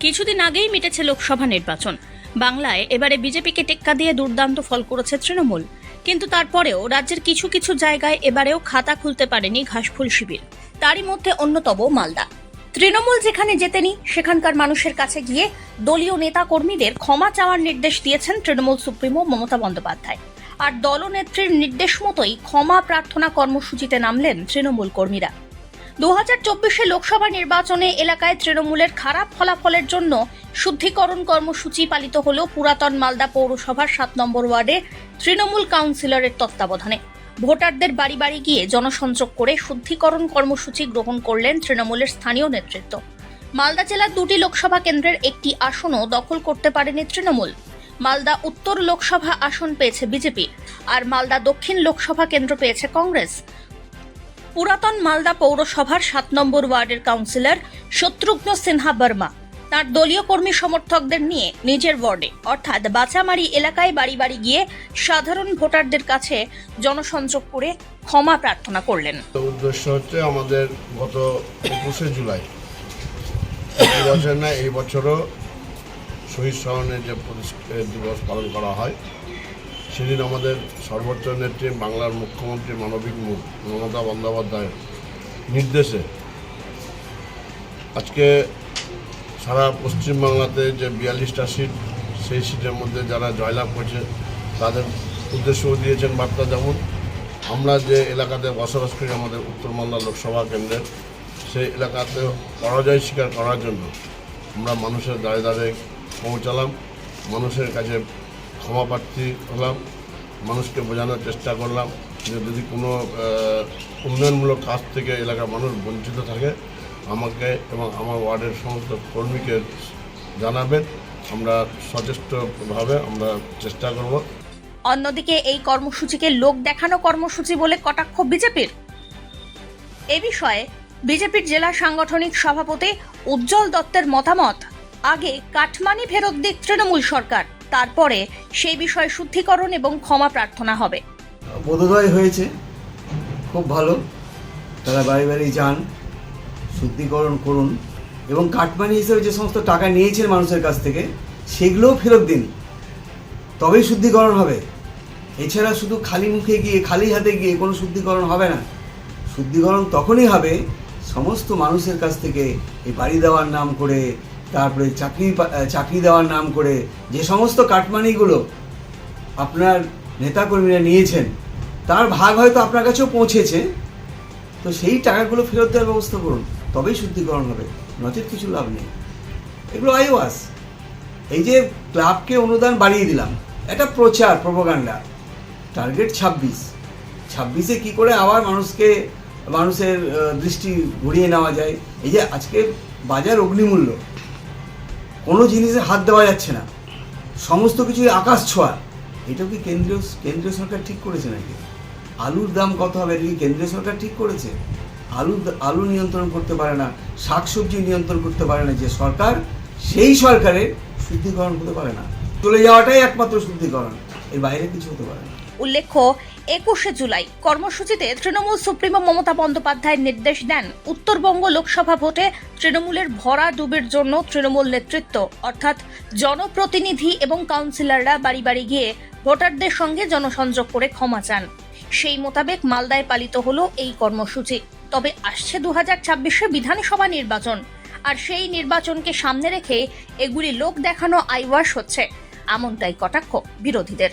কিছুদিন আগেই মিটেছে লোকসভা নির্বাচন। বাংলায় এবারে বিজেপিকে টেক্কা দিয়ে দুর্দান্ত ফল করেছে তৃণমূল। কিন্তু তারপরেও রাজ্যের কিছু কিছু জায়গায় এবারেও খাতা খুলতে পারেনি ঘাসফুল শিবির। তারই মধ্যে অন্যতম মালদা। তৃণমূল যেখানে জেতেনি, সেখানকার মানুষের কাছে গিয়ে দলীয় নেতা কর্মীদের ক্ষমা চাওয়ার নির্দেশ দিয়েছেন তৃণমূল সুপ্রিমো মমতা বন্দ্যোপাধ্যায়। আর দলনেত্রীর নির্দেশ মতোই ক্ষমা প্রার্থনা কর্মসূচিতে নামলেন তৃণমূল কর্মীরা। দু চব্বিশে লোকসভা নির্বাচনে এলাকায় তৃণমূলের খারাপ ফলাফলের জন্য শুদ্ধিকরণ কর্মসূচি পালিত হল পুরাতন মালদা পৌরসভার সাত নম্বর ওয়ার্ডে তৃণমূল কাউন্সিলরের তত্ত্বাবধানে। ভোটারদের বাড়ি বাড়ি গিয়ে জনসংযোগ করে শুদ্ধিকরণ কর্মসূচি গ্রহণ করলেন তৃণমূলের স্থানীয় নেতৃত্ব। মালদা জেলার দুটি লোকসভা কেন্দ্রের একটি আসনও দখল করতে পারেনি তৃণমূল। মালদা উত্তর লোকসভা আসন পেয়েছে বিজেপি আর মালদা দক্ষিণ লোকসভা কেন্দ্র পেয়েছে কংগ্রেস। পুরাতন মালদা পৌরসভার সাত নম্বর ওয়ার্ডের কাউন্সিলর শত্রুঘ্ন সিনহা বর্মা। তার দলীয় কর্মী সমর্থকদের নিয়ে নিজের ওয়ার্ডে অর্থাৎ বাচামারি এলাকায় বাড়ি বাড়ি গিয়ে সাধারণ ভোটারদের কাছে জনসংযোগ করে ক্ষমা প্রার্থনা করলেন। উদ্দেশ্য হচ্ছে আমাদের গত একুশে জুলাই এই বছর না এই বছরও শহীদ স্মরণের যে দিবস পালন করা হয় সেদিন আমাদের সর্বোচ্চ নেত্রী বাংলার মুখ্যমন্ত্রী মানবিক মুখ, মমতা বন্দ্যোপাধ্যায়ের নির্দেশে আজকে সারা পশ্চিমবাংলাতে যে বিয়াল্লিশটা সিট, সেই সিটের মধ্যে যারা জয়লাভ করেছে, তাদের উদ্দেশ্যও দিয়েছেন বার্তা যেমন, আমরা যে এলাকাতে বসবাস করি আমাদের উত্তর মালদা লোকসভা কেন্দ্রের, সেই এলাকাতে পরাজয় স্বীকার করার জন্য আমরা মানুষের দাঁড়ে দাঁড়ে পৌঁছালাম, মানুষের কাছে ক্ষমা প্রার্থী হলাম, মানুষকে বোঝানোর চেষ্টা করলাম যে যদি কোনো উন্নয়নমূলক কাজ থেকে এলাকার মানুষ বঞ্চিত থাকে, আমাকে এবং আমার ওয়ার্ডের সমস্ত কর্মীকে জানাবেন। আমরা সচেষ্টভাবে আমরা চেষ্টা করব। অন্যদিকে এই কর্মসূচিকে লোক দেখানো কর্মসূচি বলে কটাক্ষ বিজেপির? এ বিষয়ে বিজেপির জেলা সাংগঠনিক সভাপতি উজ্জ্বল দত্তের মতামত, আগে কাঠমানি ফেরত দিক তৃণমূল সরকার। তারপরে সেই বিষয়ে শুদ্ধিকরণ এবং ক্ষমা প্রার্থনা হবে। বোধোদয় হয়েছে। খুব ভালো। তারা বাড়ি বাড়ি যান, শুদ্ধিকরণ করুন এবং কাটমানি হিসেবে যে সমস্ত টাকা নিয়েছেন মানুষের কাছ থেকে, সেগুলোও ফেরত দিন। তবেই শুদ্ধিকরণ হবে। এছাড়া শুধু খালি মুখে গিয়ে, খালি হাতে গিয়ে কোনো শুদ্ধিকরণ হবে না। শুদ্ধিকরণ তখনই হবে সমস্ত মানুষের কাছ থেকে এই বাড়ি দেওয়ার নাম করে তারপরে চাকরি চাকরি দেওয়ার নাম করে যে সমস্ত কাটমানিগুলো আপনার নেতাকর্মীরা নিয়েছেন, তার ভাগ হয়তো আপনার কাছেও পৌঁছেছে। তো সেই টাকাগুলো ফেরত দেওয়ার ব্যবস্থা করুন, তবেই শুদ্ধিকরণ হবে, নচেত কিছু লাভ নেই। এগুলো আইওয়াস এই যে ক্লাবকে অনুদান বাড়িয়ে দিলাম, এটা প্রচার, প্রোপাগান্ডা। টার্গেট ছাব্বিশ। ছাব্বিশে কি করে আবার মানুষকে, মানুষের দৃষ্টি ঘুরিয়ে নেওয়া যায়? এই যে আজকে বাজার অগ্নিমূল্য কোনো জিনিসে হাত দেওয়া যাচ্ছে না। সমস্ত কিছুই আকাশ ছোঁয়া। এটাও কি কেন্দ্রীয় কেন্দ্রীয় সরকার ঠিক করেছে নাকি? আলুর দাম কত হবে? এটা কি কেন্দ্রীয় সরকার ঠিক করেছে? আলু আলু নিয়ন্ত্রণ করতে পারে না, শাকসবজি নিয়ন্ত্রণ করতে পারে না, যে সরকার, সেই সরকারের শুদ্ধিকরণ হতে পারে না। চলে যাওয়াটাই একমাত্র শুদ্ধিকরণ। এর বাইরে কিছু হতে পারে না। উল্লেখ্য, একুশে জুলাই কর্মসূচিতে তৃণমূল সুপ্রিমো মমতা বন্দ্যোপাধ্যায় নির্দেশ দেন উত্তরবঙ্গ লোকসভা ভোটে তৃণমূলের ভরা ডুবের জন্য তৃণমূল নেতৃত্ব। অর্থাৎ জনপ্রতিনিধি এবং কাউন্সিলররা বাড়ি বাড়ি গিয়ে ভোটারদের সঙ্গে জনসংযোগ করে ক্ষমা চান। সেই মোতাবেক মালদায় পালিত হলো এই কর্মসূচি। তবে আসছে দু হাজার ছাব্বিশে বিধানসভা নির্বাচন। আর সেই নির্বাচনকে সামনে রেখে এগুলি লোক দেখানো আইওয়াস হচ্ছে। এমনটাই কটাক্ষ বিরোধীদের।